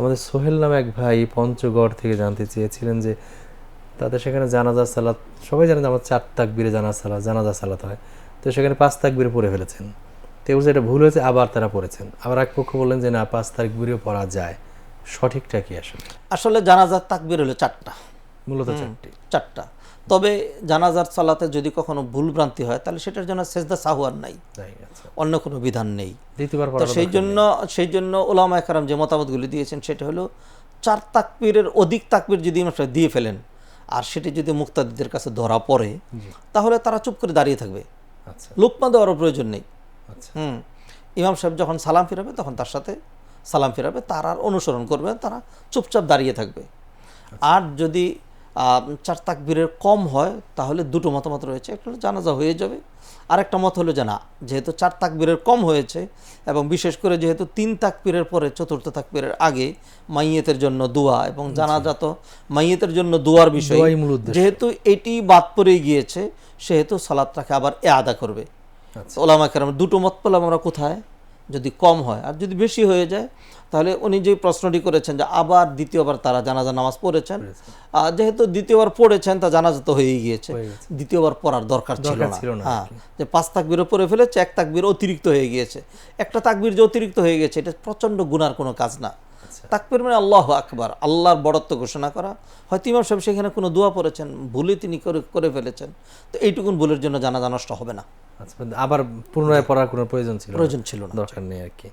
আমাদের সোহেল নামে এক ভাই পঞ্চগড় থেকে জানতে চেয়েছিলেন যে তাদের সেখানে জানাজা সালাত সবাই জানেন আমার চার তাকবিরে জানা সালাত জানাজা সালাত হয়। তো সেখানে পাঁচ তাকবিরে পড়ে ফেলেছেন। তো বলছে এটা ভুল হয়েছে আবার তারা পড়েছেন। আবার এক পক্ষ বললেন যে না পাঁচ তারিখ তাকবিরেও পড়া যায়। সঠিকটা কি আসলে? আসলে জানাজার তাকবির হলো চারটা। মূলত চারটি। চারটা। তবে জানাজার সালাতে যদি কখনো ভুল ভ্রান্তি হয় তাহলে সেটার জন্য সেজদা সাহুয়ার নাই। আচ্ছা। অন্য কোনো বিধান নেই। তো সেই জন্য সেই জন্য ওলামা একরাম যে মতামতগুলি দিয়েছেন সেটা হলো চার তাকবীরের অধিক তাকবীর যদি দিয়ে ফেলেন আর সেটি যদি মুক্তাদিদের কাছে ধরা পড়ে তাহলে তারা চুপ করে দাঁড়িয়ে থাকবে। আচ্ছা। লোকমা দেওয়ারও প্রয়োজন নেই। আচ্ছা। হুম। ইমাম সাহেব যখন সালাম ফিরাবে তখন তার সাথে সালাম ফিরাবে তার আর অনুসরণ করবে তারা চুপচাপ দাঁড়িয়ে থাকবে। আর যদি চার তাকবীরের কম হয় তাহলে দুটো মতামত রয়েছে। একটা হলো জানাজা হয়ে যাবে আর একটা মত হলো যে না যেহেতু চার তাকবীরের কম হয়েছে এবং বিশেষ করে যেহেতু তিন তাকবীরের পরে চতুর্থ তাকবীরের আগে মাইয়েতের জন্য দোয়া এবং জানাজা তো মাইয়েতের জন্য দোয়ার বিষয়। যেহেতু এটি বাদ পড়ে গিয়েছে সেহেতু সালাদটাকে আবার এ আদা করবে। আচ্ছা। ওলামা কেরাম দুটো মত পেলাম আমরা কোথায়? যদি কম হয় আর যদি বেশি হয়ে যায় তাহলে উনি যে প্রশ্নটি করেছেন যে আবার দ্বিতীয়বার তারা জানাজা নামাজ পড়েছেন। আহ, যেহেতু দ্বিতীয়বার পড়েছেন তা জানাজা তো হয়েই গিয়েছে। দ্বিতীয়বার পড়ার দরকার ছিল না। হ্যাঁ যে পাঁচ তাকবিরও পড়ে ফেলেছে এক তাকবির অতিরিক্ত হয়ে গিয়েছে। একটা তাকবির যে অতিরিক্ত হয়ে গেছে এটা প্রচণ্ড গুনার কোনো কাজ না। আচ্ছা। তাকবির মানে আল্লাহ আকবার আল্লাহর বড়ত্ব ঘোষণা করা। হয়তো ইমাম সাহেব সেখানে কোনো দোয়া পড়েছেন ভুলে তিনি করে করে ফেলেছেন। তো এইটুকুন ভুলের জন্য জানাজা নষ্ট হবে না। আচ্ছা আবার পুনরায় পড়ার কোনো প্রয়োজন ছিল প্রয়োজন ছিল না দরকার নেই আর কি।